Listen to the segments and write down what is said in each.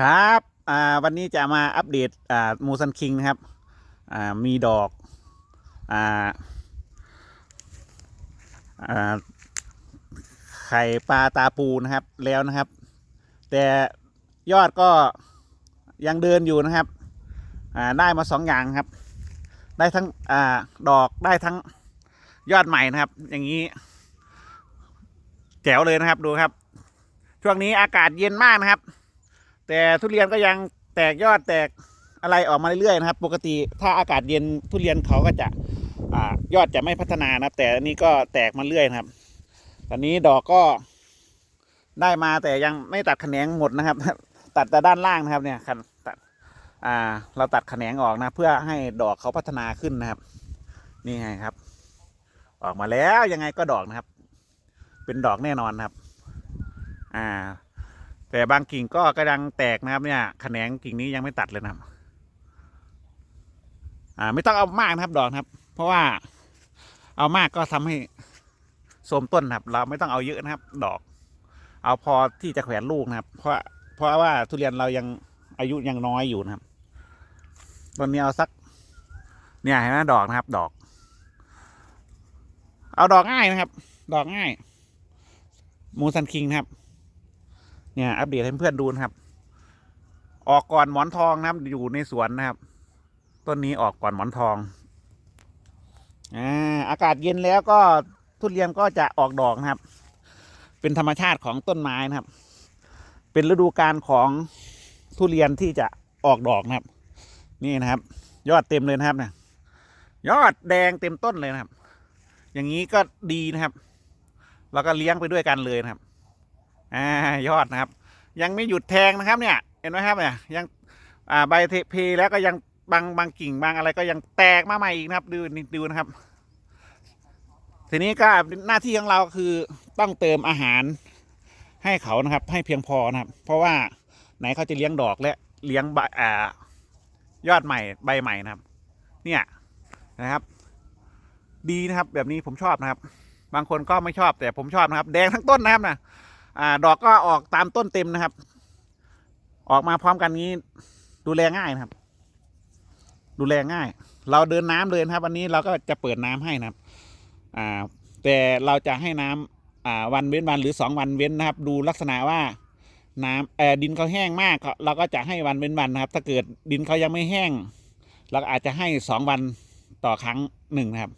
ครับวันนี้จะมาอัปเดตมูซันคิงนะครับมีดอกออไข่ปลาตาปูนะครับแล้วนะครับ แต่ยอดก็ยังเดินอยู่นะครับได้มาสองอย่างครับ ได้ทั้งอดอกได้ทั้งยอดใหม่นะครับ อย่างนี้แจ๋วเลยนะครับดูครับ ช่วงนี้อากาศเย็นมากนะครับ แต่ทุเรียนก็ยังแตกยอดแตกอะไรออกมาเรื่อยๆนะครับ ปกติถ้าอากาศเย็นทุเรียนเขาก็จะอยอดจะไม่พัฒนานะครับ แต่อันนี้ก็แตกมาเรื่อยนะครับ ตอนนี้ดอกก็ได้มาแต่ยังไม่ตัดแขนงหมดนะครับ ตัดแต่ด้านล่างนะครับเนี่ยคันตัดอ่าเราตัดแขนงออกนะ เพื่อให้ดอกเขาพัฒนาขึ้นนะครับ นี่ไงครับ ออกมาแล้วยังไงก็ดอกนะครับ เป็นดอกแน่นอนครับ อ่า แต่บางกิ่งก็กำลังแตกนะครับเนี่ยแขนงกิ่งนี้ยังไม่ตัดเลยนะครับอ่าไม่ต้องเอามากนะครับดอกครับ เพราะว่าเอามากก็ทำให้โทรมต้นนะครับ เราไม่ต้องเอาเยอะนะครับ ดอก เอาพอที่จะแขวนลูกนะครับ เพราะเพราะว่าทุเรียนเรายังอายุยังน้อยอยู่นะครับตอนนี้เอาสัก เนี่ยเห็นไหมดอกนะครับ ดอก เอาดอกง่ายนะครับ ดอกง่าย มูซันคิงนะครับ เนี่ยอัปเดตให้เพื่อนดูนะครับ ออกก่อนหมอนทองนะครับ อยู่ในสวนนะครับ ต้นนี้ออกก่อนหมอนทองอ่าอากาศเย็นแล้วก็ทุเรียนก็จะออกดอกนะครับ เป็นธรรมชาติของต้นไม้นะครับ เป็นฤดูกาลของทุเรียนที่จะออกดอกนะครับ นี่นะครับ ยอดเต็มเลยนะครับเนี่ยยอดแดงเต็มต้นเลยนะครับ อย่างนี้ก็ดีนะครับ แล้วก็เลี้ยงไปด้วยกันเลยนะครับ อ่ายอดนะครับ ยังไม่หยุดแทงนะครับเนี่ย เห็นไหมครับเนี่ยยังอ่าใบเทเพแล้วก็ยังบางบางกิ่งบางอะไรก็ยังแตกมาใหม่อีกนะครับดูดูนะครับ ทีนี้ก็หน้าที่ของเราคือต้องเติมอาหารให้เขานะครับ ให้เพียงพอนะครับ เพราะว่าไหนเขาจะเลี้ยงดอกและเลี้ยงใบอ่ายอดใหม่ใบใหม่นะครับ เนี่ยนะครับ ดีนะครับ แบบนี้ผมชอบนะครับ บางคนก็ไม่ชอบแต่ผมชอบนะครับ แดงทั้งต้นนะครับนะ อ่าดอกก็ออกตามต้นเต็มนะครับ ออกมาพร้อมกันนี้ ดูแลง่ายนะครับ ดูแลง่าย เราเดินน้ำเลยนะครับ วันนี้เราก็จะเปิดน้ำให้นะครับ อ่า แต่เราจะให้น้ำอ่าวันเว้นวันหรือสองวันเว้นนะครับ ดูลักษณะว่าน้ำเออดินเขาแห้งมากเราก็จะให้วันเว้นวันนะครับ ถ้าเกิดดินเขายังไม่แห้ง เราอาจจะให้สองวันต่อครั้งหนึ่งนะครับ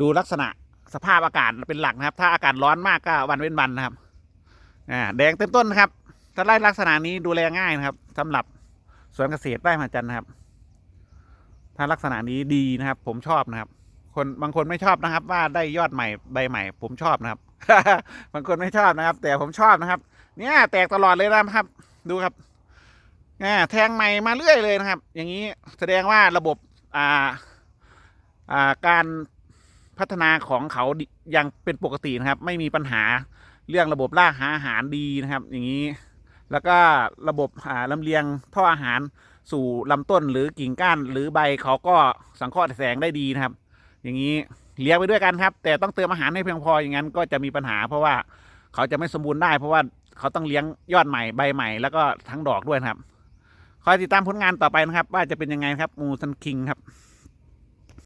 ดูลักษณะสภาพอากาศเป็นหลักนะครับ ถ้าอากาศร้อนมากก็วันเว้นวันนะครับ อ่าแดงเต็มต้นนะครับถ้าไร่ลักษณะนี้ดูแลง่ายนะครับสำหรับสวนเกษตรไร่มาจันนะครับ ถ้าลักษณะนี้ดีนะครับ ผมชอบนะครับ คนบางคนไม่ชอบนะครับ ว่าได้ยอดใหม่ใบใหม่ ผมชอบนะครับ บางคนไม่ชอบนะครับ แต่ผมชอบนะครับ เนี่ยแตกตลอดเลยนะครับ ดูครับอ่าแทงใหม่มาเรื่อยเลยนะครับ อย่างนี้แสดงว่าระบบอ่าอ่าการพัฒนาของเขายังเป็นปกตินะครับ ไม่มีปัญหา เรื่องระบบล่าหาอาหารดีนะครับ อย่างนี้ แล้วก็ระบบาลำเลียงท่ออาหารสู่ลำต้นหรือกิ่งก้านหรือใบเขาก็สังเคราะห์แสงได้ดีนะครับ อย่างนี้เลี้ยงไปด้วยกันครับ แต่ต้องเติมอาหารให้เพียงพออย่างนั้นก็จะมีปัญหา เพราะว่าเขาจะไม่สมบูรณ์ได้เพราะว่าเขาต้องเลี้ยงยอดใหม่ใบใหม่แล้วก็ทั้งดอกด้วยครับ คอยติดตามผลงานต่อไปนะครับ ว่าจะเป็นยังไงครับมูซันคิงครับ